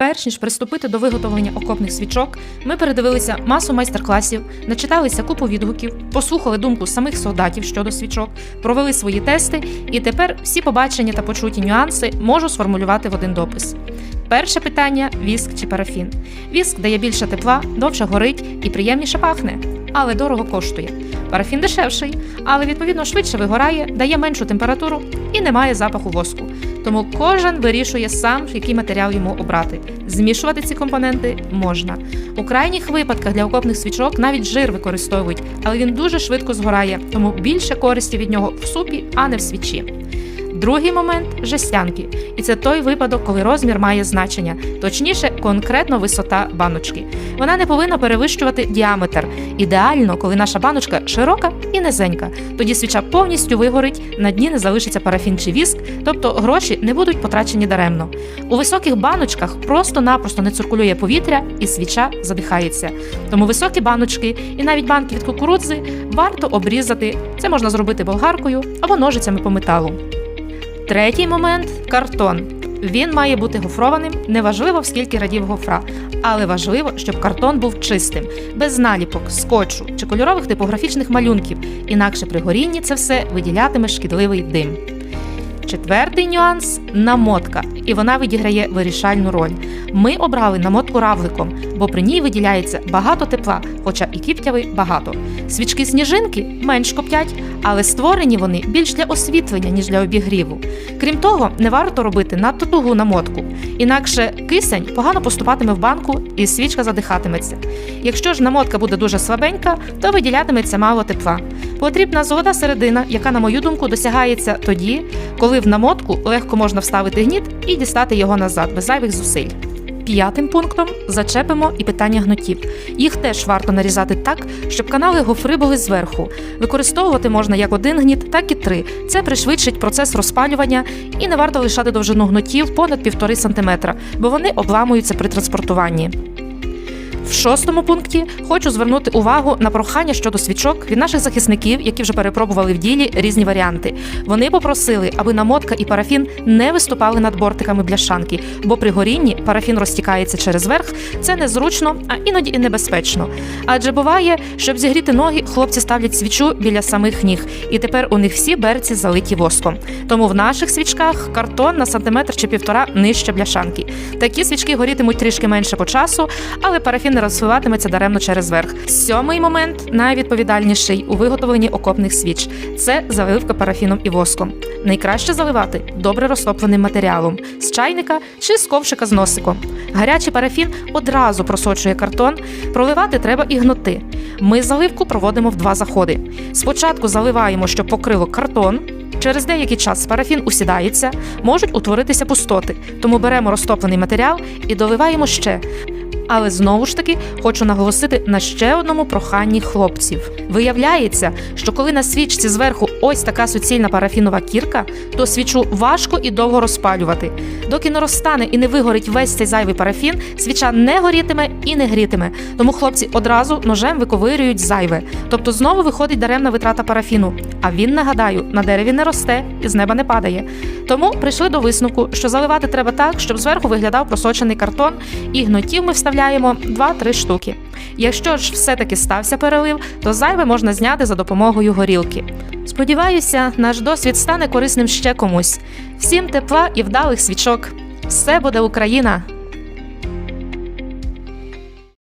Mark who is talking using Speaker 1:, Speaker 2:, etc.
Speaker 1: Перш ніж приступити до виготовлення окопних свічок, ми передивилися масу майстер-класів, начиталися купу відгуків, послухали думку самих солдатів щодо свічок, провели свої тести, і тепер всі побачені та почуті нюанси можу сформулювати в один допис. Перше питання віск чи парафін. Віск дає більше тепла, довше горить і приємніше пахне, але дорого коштує. Парафін дешевший, але відповідно швидше вигорає, дає меншу температуру і не має запаху воску. Тому кожен вирішує сам, який матеріал йому обрати. Змішувати ці компоненти можна. У крайніх випадках для окопних свічок навіть жир використовують, але він дуже швидко згорає, тому більше користі від нього в супі, а не в свічі. Другий момент жестянки, і це той випадок, коли розмір має значення, точніше, конкретно висота баночки. Вона не повинна перевищувати діаметр. Ідеально, коли наша баночка широка і низенька. Тоді свіча повністю вигорить, на дні не залишиться парафін чи віск, тобто гроші не будуть потрачені даремно. У високих баночках просто-напросто не циркулює повітря і свіча задихається. Тому високі баночки і навіть банки від кукурудзи варто обрізати. Це можна зробити болгаркою або ножицями по металу. Третій момент картон. Він має бути гофрованим, неважливо в скільки радів гофра, але важливо, щоб картон був чистим, без наліпок, скотчу чи кольорових типографічних малюнків. Інакше при горінні це все виділятиме шкідливий дим. Четвертий нюанс намотка, і вона відіграє вирішальну роль. Ми обрали намотку равликом, бо при ній виділяється багато тепла, хоча і кіптяви багато. Свічки сніжинки менш коптять, але створені вони більш для освітлення, ніж для обігріву. Крім того, не варто робити надто тугу намотку, інакше кисень погано поступатиме в банку і свічка задихатиметься. Якщо ж намотка буде дуже слабенька, то виділятиметься мало тепла. Потрібна золота середина, яка, на мою думку, досягається тоді, коли в намотку легко можна вставити гніт і дістати його назад без зайвих зусиль. П'ятим пунктом зачепимо і питання гнотів. Їх теж варто нарізати так, щоб канали гофри були зверху. Використовувати можна як один гніт, так і три. Це пришвидшить процес розпалювання і не варто лишати довжину гнотів понад 1,5 см, бо вони обламуються при транспортуванні. В шостому пункті хочу звернути увагу на прохання щодо свічок від наших захисників, які вже перепробували в ділі різні варіанти. Вони попросили, аби намотка і парафін не виступали над бортиками бляшанки, бо при горінні парафін розтікається через верх. Це незручно, а іноді і небезпечно. Адже буває, щоб зігріти ноги, хлопці ставлять свічу біля самих ніг, і тепер у них всі берці залиті воском. Тому в наших свічках картон на сантиметр чи півтора нижче бляшанки. Такі свічки горітимуть трішки менше по часу, але парафін не розсуватиметься даремно через верх. Сьомий момент найвідповідальніший у виготовленні окопних свіч це заливка парафіном і воском. Найкраще заливати добре розтопленим матеріалом з чайника чи з ковшика з носиком. Гарячий парафін одразу просочує картон, проливати треба і гноти. Ми заливку проводимо в два заходи. Спочатку заливаємо, щоб покрило картон. Через деякий час парафін усідається, можуть утворитися пустоти, тому беремо розтоплений матеріал і доливаємо ще. Але знову ж таки хочу наголосити на ще одному проханні хлопців. Виявляється, що коли на свічці зверху ось така суцільна парафінова кірка, то свічу важко і довго розпалювати. Доки не розтане і не вигорить весь цей зайвий парафін, свіча не горітиме і не грітиме. Тому хлопці одразу ножем виковирюють зайве. Тобто знову виходить даремна витрата парафіну. А він, нагадаю, на дереві не росте і з неба не падає. Тому прийшли до висновку, що заливати треба так, щоб зверху виглядав просочений картон, і гнотів ми вставляємо 2-3 штуки. Якщо ж все-таки стався перелив, то зайве можна зняти за допомогою горілки. Сподіваюся, наш досвід стане корисним ще комусь. Всім тепла і вдалих свічок. Все буде Україна!